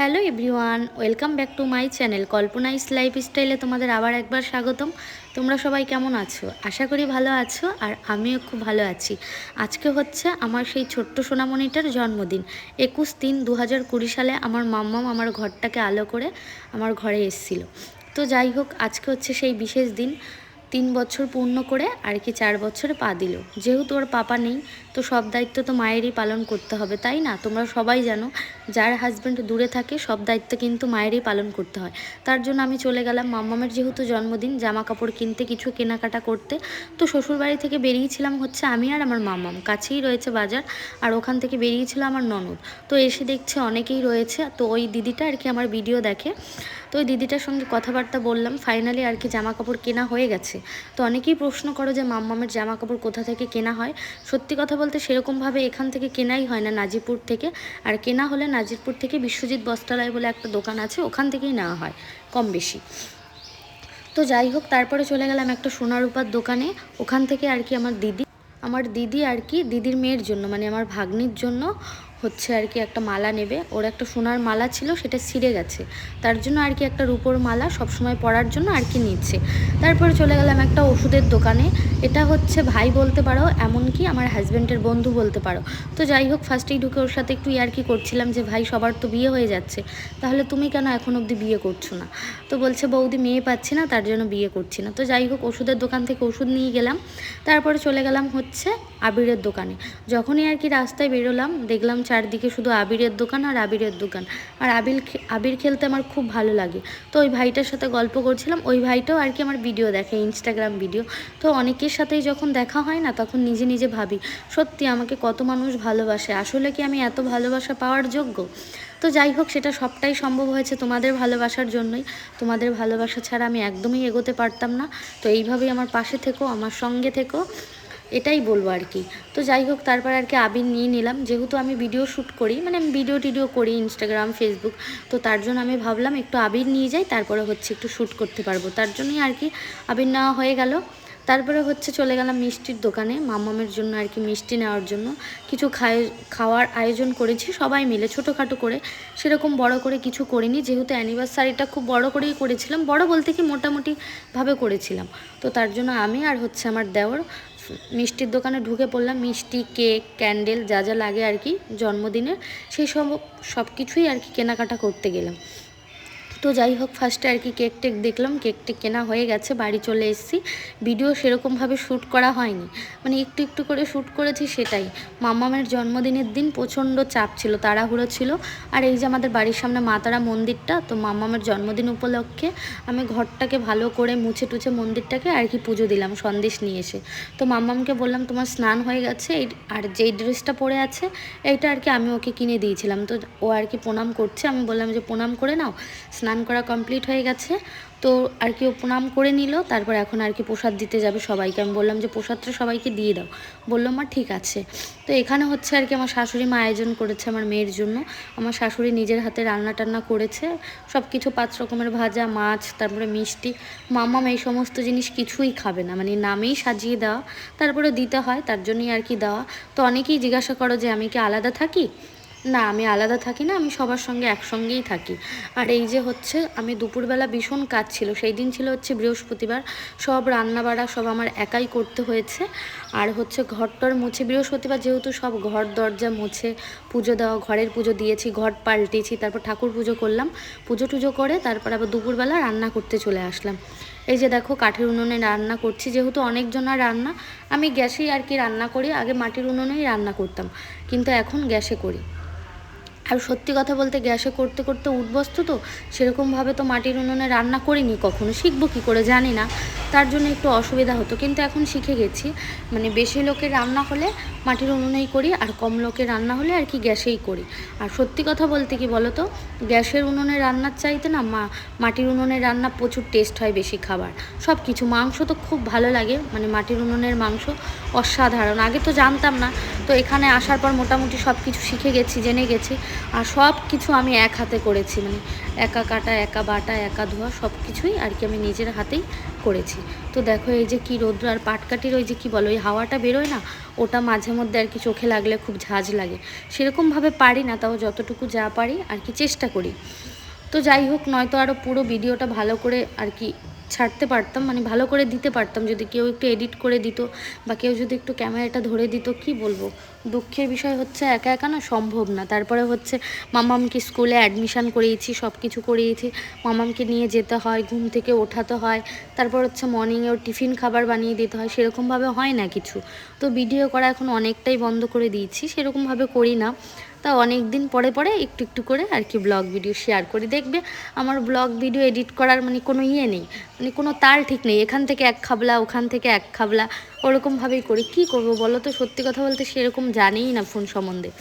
Hello everyone, welcome back to my channel Kalpana is life স্টাইলে তোমাদের আবার একবার স্বাগতম। তোমরা সবাই কেমন আছো? আশা করি ভালো আছো আর আমিও খুব ভালো আছি। আজকে হচ্ছে আমার সেই ছোট্ট সোনামণিটার জন্মদিন। একুশ তিন দু হাজার কুড়ি সালে আমার মাম্মাম আমার ঘরটাকে আলো করে আমার ঘরে এসেছিল। তো যাই হোক, আজকে হচ্ছে সেই বিশেষ দিন। তিন বছর পূর্ণ করে আর কি চার বছরে পা দিল। যেহেতু ওর পাপা নেই, তো সব দায়িত্ব তো মায়েরই পালন করতে হবে, তাই না? তোমরা সবাই জানো, যার হাজব্যান্ড দূরে থাকে, সব দায়িত্ব কিন্তু মায়েরই পালন করতে হয়। তার জন্য আমি চলে গেলাম মাম্মামের যেহেতু জন্মদিন জামা কাপড় কিনতে, কিছু কেনাকাটা করতে। তো শ্বশুরবাড়ি থেকে বেরিয়েছিলাম হচ্ছে আমি আর আমার মাম্মাম কাছেই রয়েছে বাজার আর ওখান থেকে বেরিয়েছিল আমার ননদ। তো এসে দেখছে অনেকেই রয়েছে, তো ওই দিদিটা আর কি আমার ভিডিও দেখে। তো ওই দিদিটার সঙ্গে কথাবার্তা বললাম ফাইনালি আর কি জামা কাপড় কেনা হয়ে গেছে। তো অনেকেই প্রশ্ন করো যে, মাম্মামের জামা কাপড় কোথা থেকে কেনা হয়? সত্যি কথা বলতে সেরকমভাবে এখান থেকে কেনাই হয় না নাজিপুর থেকে। আর কেনা হলে নাজিরপুর থেকে বিশ্বজিৎ বস্ত্রালয় বলে একটা দোকান আছে, ওখান থেকেই নেওয়া হয়, কম বেশি। তো যাই হোক, তারপরে চলে গেলাম একটা সোনার রূপার দোকানে, ওখান থেকে আর কি আমার দিদি আমার দিদি আর কি দিদির মেয়ের জন্য মানে আমার ভাগ্নির জন্য হচ্ছে আর কি একটা মালা নেবে। ওর একটা সোনার মালা ছিল, সেটা ছিঁড়ে গেছে। তার জন্য আর কি একটা রূপোর মালা সবসময় পরার জন্য আর কি নিচ্ছে। তারপরে চলে গেলাম একটা ওষুধের দোকানে। এটা হচ্ছে ভাই বলতে পারো, এমনকি আমার হাজব্যান্ডের বন্ধু বলতে পারো। তো যাই হোক, ফার্স্টেই ঢুকে ওর সাথে একটু ইয়ার্কি করছিলাম যে, ভাই, সবার তো বিয়ে হয়ে যাচ্ছে। তাহলে তুমি কেন এখন অবধি বিয়ে করছ না? তো বলছে, বৌদি মেয়ে পাচ্ছি না, তার জন্য বিয়ে করছি না। তো যাই হোক, ওষুধের দোকান থেকে ওষুধ নিয়ে গেলাম। তারপরে চলে গেলাম হচ্ছে আবিরের দোকানে। যখনই আর কি রাস্তায় বেরোলাম, দেখলাম চারদিকে শুধু আবিরের দোকান আর আবিরের দোকান। আর আবির আবির খেলতে আমার খুব ভালো লাগে। তো ওই ভাইটার সাথে গল্প করছিলাম, ওই ভাইটাও আর কি আমার ভিডিও দেখে ইনস্টাগ্রাম ভিডিও তো অনেকের সাথেই যখন দেখা হয় না, তখন নিজে নিজে ভাবি, সত্যি আমাকে কত মানুষ ভালোবাসে, আসলে কি আমি এত ভালোবাসা পাওয়ার যোগ্য? তো যাই হোক, সেটা সবটাই সম্ভব হয়েছে তোমাদের ভালোবাসার জন্যই। তোমাদের ভালোবাসা ছাড়া আমি একদমই এগোতে পারতাম না। তো এইভাবেই আমার পাশে থেকো, আমার সঙ্গে থেকো। এটাই বলব আর কি। তো যাই হোক, তারপর আর কি আবির নিয়ে নিলাম। যেহেতু আমি ভিডিও শ্যুট করি মানে আমি ভিডিও টিডিও করি ইনস্টাগ্রাম ফেসবুক তো তার জন্য আমি ভাবলাম একটু আবির নিয়ে যাই, তারপরে হচ্ছে একটু শ্যুট করতে পারব। তার জন্যই আর কি আবির নেওয়া হয়ে গেল। তারপরে হচ্ছে চলে গেলাম মিষ্টির দোকানে, মামামের জন্য আর কি মিষ্টি নেওয়ার জন্য। কিছু খায়, খাওয়ার আয়োজন করেছি, সবাই মিলে, ছোটোখাটো করে। সেরকম বড় করে কিছু করিনি, যেহেতু অ্যানিভার্সারিটা খুব বড় করেই করেছিলাম। বড় বলতে কি মোটামুটিভাবে করেছিলাম। তো তার জন্য আমি আর হচ্ছে আমার দেওর মিষ্টির দোকানে ঢুকে পড়লাম, মিষ্টি, কেক, ক্যান্ডেল, যা যা লাগে আর কি জন্মদিনে সেই সব সব কিছুই আর কি কেনাকাটা করতে গেলাম। তো যাই হোক ফার্স্টে আর কি কেক টেক দেখলাম কেক টেক কেনা হয়ে গেছে, বাড়ি চলে এসেছি। ভিডিও সেরকমভাবে শ্যুট করা হয়নি। মানে একটু একটু করে শ্যুট করেছি সেটাই। মামামের জন্মদিনের দিন প্রচণ্ড চাপ ছিল, তাড়াহুড়ো ছিল। আর এই যে আমাদের বাড়ির সামনে মাতারা মন্দিরটা, তো মামামের জন্মদিন উপলক্ষে আমি ঘরটাকে ভালো করে মুছে টুছে মন্দিরটাকে আর কি পুজো দিলাম, সন্দেশ নিয়ে এসে। তো মাম্মামকে বললাম, তোমার স্নান হয়ে গেছে আর যেই ড্রেসটা পরে আছে, এইটা আর কি আমি ওকে কিনে দিয়েছিলাম। তো ও আর কি প্রণাম করছে, আমি বললাম যে, প্রণাম করে নাও, স্নান করা কমপ্লিট হয়ে গেছে। তো আর কি ও প্রণাম করে নিল, তারপর এখন আর কি প্রসাদ দিতে যাবে সবাইকে। আমি বললাম যে, প্রসাদটা সবাইকে দিয়ে দাও। বলল, মা, ঠিক আছে। তো এখানে হচ্ছে আর কি আমার শাশুড়ি মা আয়োজন করেছে আমার মেয়ের জন্য। আমার শাশুড়ি নিজের হাতে রান্না টান্না করেছে। সব কিছু পাঁচ রকমের ভাজা, মাছ, তারপরে মিষ্টি। মামাম এই সমস্ত জিনিস কিছুই খাবে না। মানে নামেই সাজিয়ে দেওয়া। তারপরে দিতে হয়, তার জন্যই আর কি দেওয়া। তো অনেকেই জিজ্ঞাসা করো যে, আমি কি আলাদা থাকি? না, আমি আলাদা থাকি না, আমি সবার সঙ্গে একসঙ্গেই থাকি। আর এই যে হচ্ছে, আমি দুপুরবেলা ভীষণ কাজ ছিল, সেই দিন ছিল হচ্ছে বৃহস্পতিবার, সব রান্নাবাড়া সব আমার একাই করতে হয়েছে। আর হচ্ছে ঘরটর মুছে, বৃহস্পতিবার যেহেতু সব ঘর দরজা মুছে, পুজো দেওয়া, ঘরের পুজো দিয়েছি, ঘর পাল্টেছি, তারপর ঠাকুর পুজো করলাম, পুজো টুজো করে তারপর আবার দুপুরবেলা রান্না করতে চলে আসলাম। এই যে দেখো, কাঠের উনুনে রান্না করছি, যেহেতু অনেকজনের রান্না, আমি গ্যাসেই আর কি রান্না করি, আগে মাটির উনুনেই রান্না করতাম, কিন্তু এখন গ্যাসে করি। আর সত্যি কথা বলতে গ্যাসে করতে করতে উঠবস্ত তো, সেরকমভাবে তো মাটির উনুনে রান্না করিনি, কখনো শিখব কী করে জানি না। তার জন্য একটু অসুবিধা হতো, কিন্তু এখন শিখে গেছি। মানে বেশি লোকের রান্না হলে মাটির উনুনেই করি, আর কম লোকের রান্না হলে আর কি গ্যাসেই করি। আর সত্যি কথা বলতে কি বলো তো গ্যাসের উনুনে রান্নার চাইতে না মা, মাটির উনুনের রান্না প্রচুর টেস্ট হয় বেশি খাবার। সব কিছু মাংস তো খুব ভালো লাগে মানে মাটির উনুনের মাংস অসাধারণ। আগে তো জানতাম না, তো এখানে আসার পর মোটামুটি সব কিছু শিখে গেছি, জেনে গেছি। আর সব কিছু আমি এক হাতে করেছি মানে একা কাটা, একা বাটা, একা ধোয়া, সব কিছুই আর কি আমি নিজের হাতেই করেছি। তো দেখো এই যে কি রৌদ্র, আর পাটকাঠির ওই যে কি বলো, ওই হাওয়াটা বেরোয় না, ওটা মাঝে মধ্যে আর কি চোখে লাগলে খুব ঝাঁজ লাগে। সেরকমভাবে পারি না, তাও যতটুকু যা পারি আর কি চেষ্টা করি। তো যাই হোক, নয়তো আরও পুরো ভিডিওটা ভালো করে আর কি ছাড়তে পারতাম মানে ভালো করে দিতে পারতাম। যদি কেউ একটু এডিট করে দিত বা কেউ যদি একটু ক্যামেরাটা ধরে দিত, কি বলব? দুঃখের বিষয় হচ্ছে একা একা না সম্ভব না। তারপরে হচ্ছে মামামকে স্কুলে অ্যাডমিশান করিয়েছি সব কিছু করিয়েছি। মামামকে নিয়ে যেতে হয়, ঘুম থেকে ওঠাতে হয়। তারপর হচ্ছে মর্নিংয়ে ওর টিফিন খাবার বানিয়ে দিতে হয়। সেরকমভাবে হয় না কিছু। তো ভিডিও করা এখন অনেকটাই বন্ধ করে দিয়েছি। সেরকমভাবে করি না। তা অনেক দিন পরে পরে একটু একটু করে আর কি ব্লগ ভিডিও শেয়ার করি। দেখবে আমার ব্লগ ভিডিও এডিট করার মানে কোনো ইয়ে নেই মানে কোনো তাল ঠিক নেই। এখান থেকে এক খাবলা, ওখান থেকে এক খাবলা ওরকমভাবেই করি। কি করব বলো তো? সত্যি কথা বলতে সেরকম জানেই না ফোন সম্বন্ধে।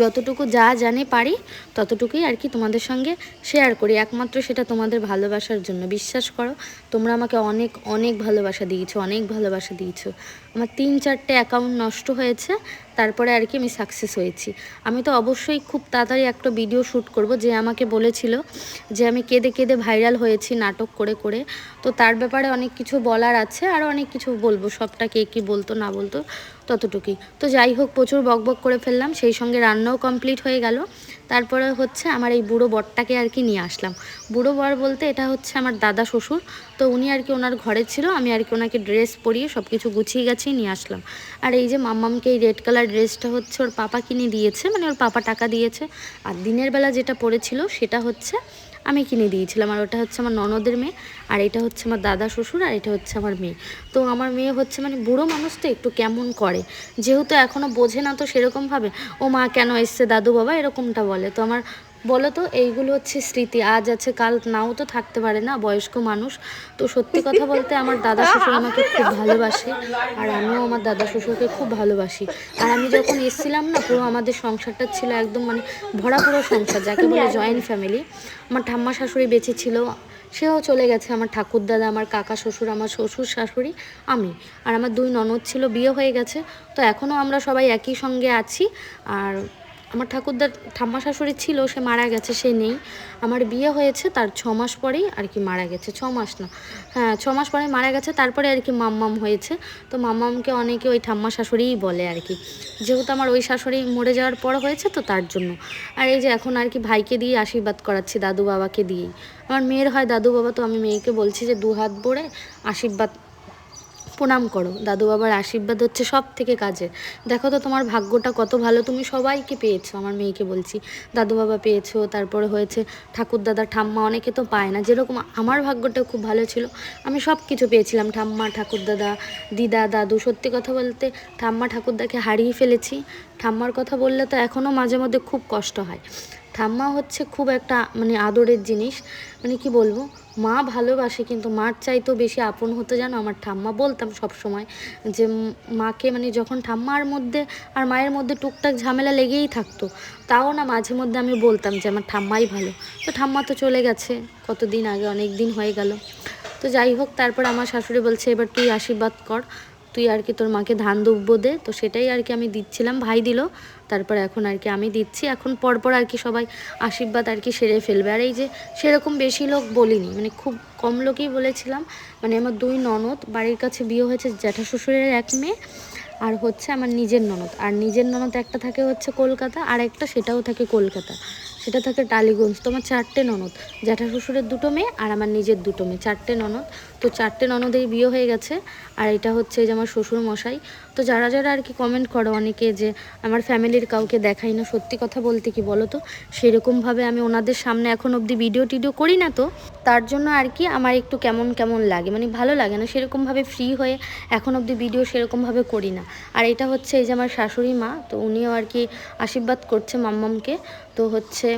যতটুকু যা জানে পারি, ততটুকুই আর কি তোমাদের সঙ্গে শেয়ার করি। একমাত্র সেটা তোমাদের ভালোবাসার জন্য। বিশ্বাস করো, তোমরা আমাকে অনেক অনেক ভালোবাসা দিয়েছ, অনেক ভালোবাসা দিয়েছ। আমার তিন চারটে অ্যাকাউন্ট নষ্ট হয়েছে তারপরে আর কি আমি সাকসেস হয়েছি। আমি তো অবশ্যই খুব তাড়াতাড়ি একটা ভিডিও শ্যুট করব যে আমাকে বলেছিল যে আমি কেঁদে কেঁদে ভাইরাল হয়েছি নাটক করে করে। তো তার ব্যাপারে অনেক কিছু বলার আছে আর অনেক কিছু বলব, সবটা কে কী বলতো না বলতো ততটুকুই। তো যাই হোক, প্রচুর বকবক করে ফেললাম, সেই সঙ্গে রান্নাও কমপ্লিট হয়ে গেল। তারপরে হচ্ছে আমার এই বুড়ো বরটাকে আর কি নিয়ে আসলাম। বুড়ো বর বলতে এটা হচ্ছে আমার দাদা শ্বশুর, তো উনি আর কি ওনার ঘরে ছিল, আমি আর কি ওনাকে ড্রেস পরিয়ে সব কিছু গুছিয়ে গেছি নিয়ে আসলাম। আর এই যে মাম্মামকে এই রেড কালার ড্রেসটা হচ্ছে ওর পাপা কিনে দিয়েছে মানে ওর পাপা টাকা দিয়েছে। আর দিনের বেলা যেটা পরেছিল সেটা হচ্ছে আমি কিনে দিয়েছিলাম আর ওটা হচ্ছে আমার ননদের মেয়ে, আর এটা হচ্ছে আমার দাদা শ্বশুর আর এটা হচ্ছে আমার মেয়ে। তো আমার মেয়ে হচ্ছে মানে বুড়ো মানুষ তো একটু কেমন করে। যেহেতু এখনও বোঝে না তো সেরকমভাবে, ও মা কেন এসছে? দাদু বাবা এরকমটা বলে। তো আমার বলো তো এইগুলো হচ্ছে স্মৃতি, আজ আছে, কাল নাও তো থাকতে পারে না, বয়স্ক মানুষ। তো সত্যি কথা বলতে আমার দাদা শ্বশুর আমাকে খুব ভালোবাসে, আর আমিও আমার দাদা শ্বশুরকে খুব ভালোবাসি। আর আমি যখন এসেছিলাম না, পুরো আমাদের সংসারটা ছিল একদম মানে ভরা পুরো সংসার, যাকে বলে জয়েন্ট ফ্যামিলি আমার ঠাম্মা শাশুড়ি বেঁচে ছিল, সেও চলে গেছে, আমার ঠাকুর দাদা, আমার কাকা শ্বশুর, আমার শ্বশুর শাশুড়ি, আমি। আর আমার দুই ননদ ছিল, বিয়ে হয়ে গেছে। তো এখনও আমরা সবাই একই সঙ্গে আছি, আর আমার ঠাকুরদার ঠাম্মা শাশুড়ি ছিল, সে মারা গেছে, সে নেই। আমার বিয়ে হয়েছে, তার ছ মাস পরেই আর কি মারা গেছে, ছ মাস না। হ্যাঁ ছ মাস পরে মারা গেছে, তারপরে আর কি মাম্মাম হয়েছে। তো মাম্মামকে অনেকে ওই ঠাম্মা শাশুড়িই বলে আর কি। যেহেতু আমার ওই শাশুড়ি মরে যাওয়ার পর হয়েছে, তো তার জন্য। আর এই যে এখন আর কি ভাইকে দিয়ে আশীর্বাদ করাচ্ছি, দাদু বাবাকে দিয়েই। আমার মেয়ের হয় দাদু বাবা, তো আমি মেয়েকে বলছি যে দু হাত ভরে আশীর্বাদ প্রণাম করো। দাদু বাবার আশীর্বাদ হচ্ছে সব থেকে কাজের। দেখো তো তোমার ভাগ্যটা কত ভালো, তুমি সবাইকে পেয়েছ, আমার মেয়েকে বলছি। দাদু বাবা পেয়েছ, তারপরে হয়েছে ঠাকুর দাদা ঠাম্মা, অনেকে তো পায় না। যেরকম আমার ভাগ্যটা খুব ভালো ছিল, আমি সব কিছু পেয়েছিলাম, ঠাম্মা ঠাকুর দাদা, দিদা। দাদু সত্যি কথা বলতে ঠাম্মা, ঠাকুরদাকে হারিয়ে ফেলেছি। ঠাম্মার কথা বললে তো এখনও মাঝে মধ্যে খুব কষ্ট হয়। ঠাম্মা হচ্ছে খুব একটা মানে আদরের জিনিস। মানে কি বলব? মা ভালোবাসে কিন্তু মার চাইতেও বেশি আপন হতে জানো আমার ঠাম্মা বলতাম সব সময় যে মাকে মানে যখন ঠাম্মার মধ্যে আর মায়ের মধ্যে টুকটাক ঝামেলা লেগেই থাকতো, তাও না মাঝে মধ্যে আমি বলতাম যে আমার ঠাম্মাই ভালো। তো ঠাম্মা তো চলে গেছে, কতদিন আগে অনেক দিন হয়ে গেল। তো যাই হোক, তারপর আমার শাশুড়ি বলছে, এবার তুই আশীর্বাদ কর। তুই আর কি তোর মাকে ধান দুব্য দে। তো সেটাই আর কি আমি দিচ্ছিলাম, ভাই দিল। তারপর এখন আর কি আমি দিচ্ছি। এখন পরপর আর কি সবাই আশীর্বাদ আর কি সেরে ফেলবে। আর এই যে সেরকম বেশি লোক বলিনি মানে খুব কম লোকই বলেছিলাম। মানে আমার দুই ননদ, বাড়ির কাছে বিয়ে হয়েছে জ্যাঠা শ্বশুরের এক মেয়ে আর হচ্ছে আমার নিজের ননদ। আর নিজের ননদ একটা থাকে হচ্ছে কলকাতা, আর একটা সেটাও থাকে কলকাতা। সেটা থাকে টালিগঞ্জ। তো আমার চারটে ননদ, জ্যাঠা শ্বশুরের দুটো মেয়ে আর আমার নিজের দুটো মেয়ে। চারটে ননদ। তো চারটে ননদেরই বিয়ে হয়ে গেছে, আর এটা হচ্ছে যে আমার শ্বশুর মশাই তো যারা যারা আর কি কমেন্ট করো অনেকে যে, আমার ফ্যামিলির কাউকে দেখাই না, সত্যি কথা বলতে কি বলো তো? সেরকমভাবে আমি ওনাদের সামনে এখন অবধি ভিডিও টিডিও করি না তো। তার জন্য আর কি আমার একটু কেমন কেমন লাগে মানে ভালো লাগে না, সেরকমভাবে ফ্রি হয়ে এখন অবধি ভিডিও সেরকমভাবে করি না। আর এটা হচ্ছে এই যে আমার শাশুড়ি মা, তো উনিও আর কি আশীর্বাদ করছে মাম্মামকে। তো হচ্ছে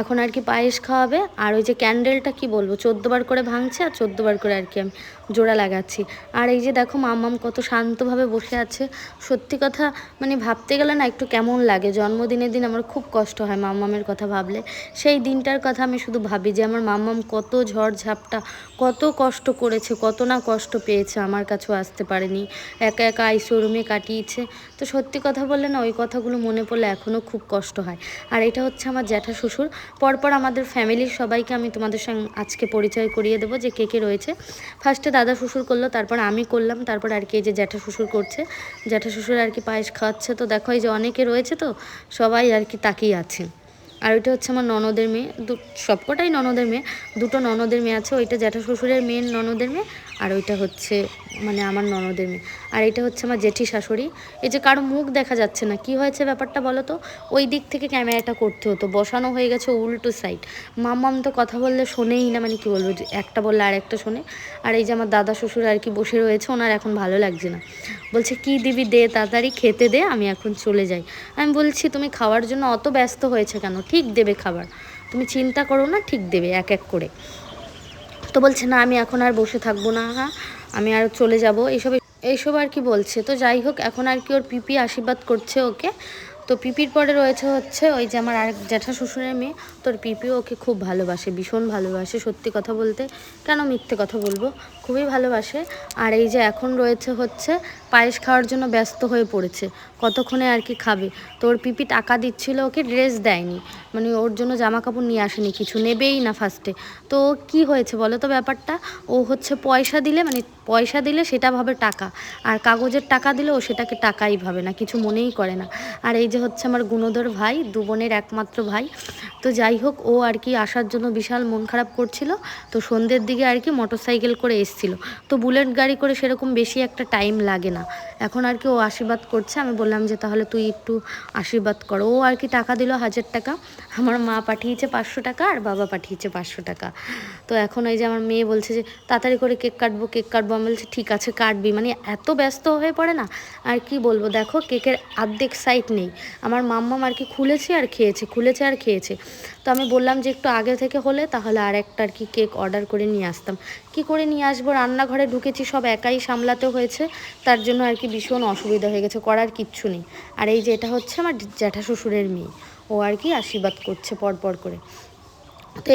এখন আর কি পায়েস খাওয়াবে? আর ওই যে ক্যান্ডেলটা কি বলব? চোদ্দোবার করে ভাঙছে আর চোদ্দোবার করে আর কি আমি জোড়া লাগাচ্ছি। আর এই যে দেখো মাম্মাম কত শান্তভাবে বসে আছে। সত্যি কথা মানে ভাবতে গেলে না একটু কেমন লাগে। জন্মদিনের দিন আমার খুব কষ্ট হয় মাম্মামের কথা ভাবলে। সেই দিনটার কথা আমি শুধু ভাবি যে আমার মাম্মাম কত ঝড় ঝাপটা, কত কষ্ট করেছে, কত না কষ্ট পেয়েছে আমার কাছেও আসতে পারেনি। একা একা আইসিউ রুমে কাটিয়েছে। তো সত্যি কথা বললে না ওই কথাগুলো মনে পড়লে এখনও খুব কষ্ট হয়। আর এটা হচ্ছে আমার জ্যাঠা শ্বশুর। পরপর আমাদের ফ্যামিলির সবাইকে আমি তোমাদের সঙ্গে আজকে পরিচয় করিয়ে দেবো যে কে কে রয়েছে। ফার্স্টে দাদা শ্বশুর করল, তারপর আমি করলাম, তারপর আর কি এই যে জ্যাঠা শ্বশুর করছে। জ্যাঠা শ্বশুর আর কি পায়েস খাওয়াচ্ছে, তো দেখো এই যে অনেকে রয়েছে তো, সবাই আর কি তাকিয়ে আছে। আর ওইটা হচ্ছে আমার ননদের মেয়ে, দু সবকটাই ননদের মেয়ে, দুটো ননদের মেয়ে আছে, ওইটা জ্যাঠা শ্বশুরের মেয়ের ননদের মেয়ে আর ওইটা হচ্ছে মানে আমার ননদের মেয়ে। আর এটা হচ্ছে আমার জেঠি শাশুড়ি। এই যে কারও মুখ দেখা যাচ্ছে না, কি হয়েছে ব্যাপারটা বলো তো? ওই দিক থেকে ক্যামেরাটা করতে হতো, বসানো হয়ে গেছে উল্টো সাইড মাম্মাম তো কথা বললে শোনেই না মানে কি বলব একটা বললে আর একটা শোনে। আর এই যে আমার দাদা শ্বশুর আর কি বসে রয়েছে, ওনার এখন ভালো লাগছে না। বলছে, কি দিবি দে, তাড়াতাড়ি খেতে দে, আমি এখন চলে যাই। আমি বলছি, তুমি খাওয়ার জন্য অত ব্যস্ত হয়েছে কেন? ঠিক দেবে খাবার। তুমি চিন্তা করো না, ঠিক দেবে, এক এক করে। তো বলছে, না, আমি এখন আর বসে থাকব না হ্যাঁ আমি আর চলে যাব। এইসব এইসব আর কি বলছে। তো যাই হোক, এখন আর কি ওর পিপি আশীর্বাদ করছে ওকে। তো পিপির পরে রয়েছে হচ্ছে ওই যে আমার আরেক জ্যাঠা শ্বশুরের মেয়ে। তোর পিপিও ওকে খুব ভালোবাসে, ভীষণ ভালোবাসে, সত্যি কথা বলতে। কেন মিথ্যে কথা বলব? খুবই ভালোবাসে। আর এই যে এখন রয়েছে হচ্ছে পায়েস খাওয়ার জন্য ব্যস্ত হয়ে পড়েছে। কতক্ষণে আর কি খাবে? তো ওর পিপি টাকা দিচ্ছিল, ওকে ড্রেস দেয়নি। মানে ওর জন্য জামা কাপড় নিয়ে আসেনি, কিছু নেবেই না ফার্স্টে। তো কি হয়েছে বলো তো ব্যাপারটা? ও হচ্ছে পয়সা দিলে মানে পয়সা দিলে সেটা ভাবে টাকা। আর কাগজের টাকা দিলে ও সেটাকে টাকাই ভাবে না, কিছু মনেই করে না। আর এই যে হচ্ছে আমার গুণধর ভাই, দু বোনের একমাত্র ভাই। তো যাই হোক, ও আর কি আসার জন্য বিশাল মন খারাপ করছিল। তো সন্ধ্যের দিকে আর কি মোটর সাইকেল করে এসছিল। তো বুলেট গাড়ি করে সেরকম বেশি একটা টাইম লাগে না। এখন আর কি ও আশীর্বাদ করছে। আমি বললাম যে, তাহলে তুই একটু আশীর্বাদ কর। ও আর কি টাকা দিল হাজার টাকা। আমার মা পাঠিয়েছে পাঁচশো টাকা আর বাবা পাঠিয়েছে পাঁচশো টাকা। তো এখন এই যে আমার মেয়ে বলছে যে, তাড়াতাড়ি করে কেক কাটবো কেক কাটবো। আমি বলছি, ঠিক আছে, কাটবি। মানে এত ব্যস্ত হয়ে পড়ে না। আর কি বলব, দেখো, কেকের আর্ধেক সাইড নেই। আমার মাম্মা আর কি খুলেছে আর খেয়েছে, খুলেছে আর খেয়েছে। তো আমি বললাম যে একটু আগে থেকে হলে তাহলে আর একটা আর কি কেক অর্ডার করে নিয়ে আসতাম। কি করে নিয়ে আসব? রান্নাঘরে ঢুকেছি, সব একাই সামলাতে হয়েছে। তার জন্য আর কি ভীষণ অসুবিধা হয়ে গেছে, করার কিচ্ছু নেই। আর এই যে এটা হচ্ছে আমার জ্যাঠা শ্বশুরের মেয়ে। ও আর কি আশীর্বাদ করছে পর পর করে। তো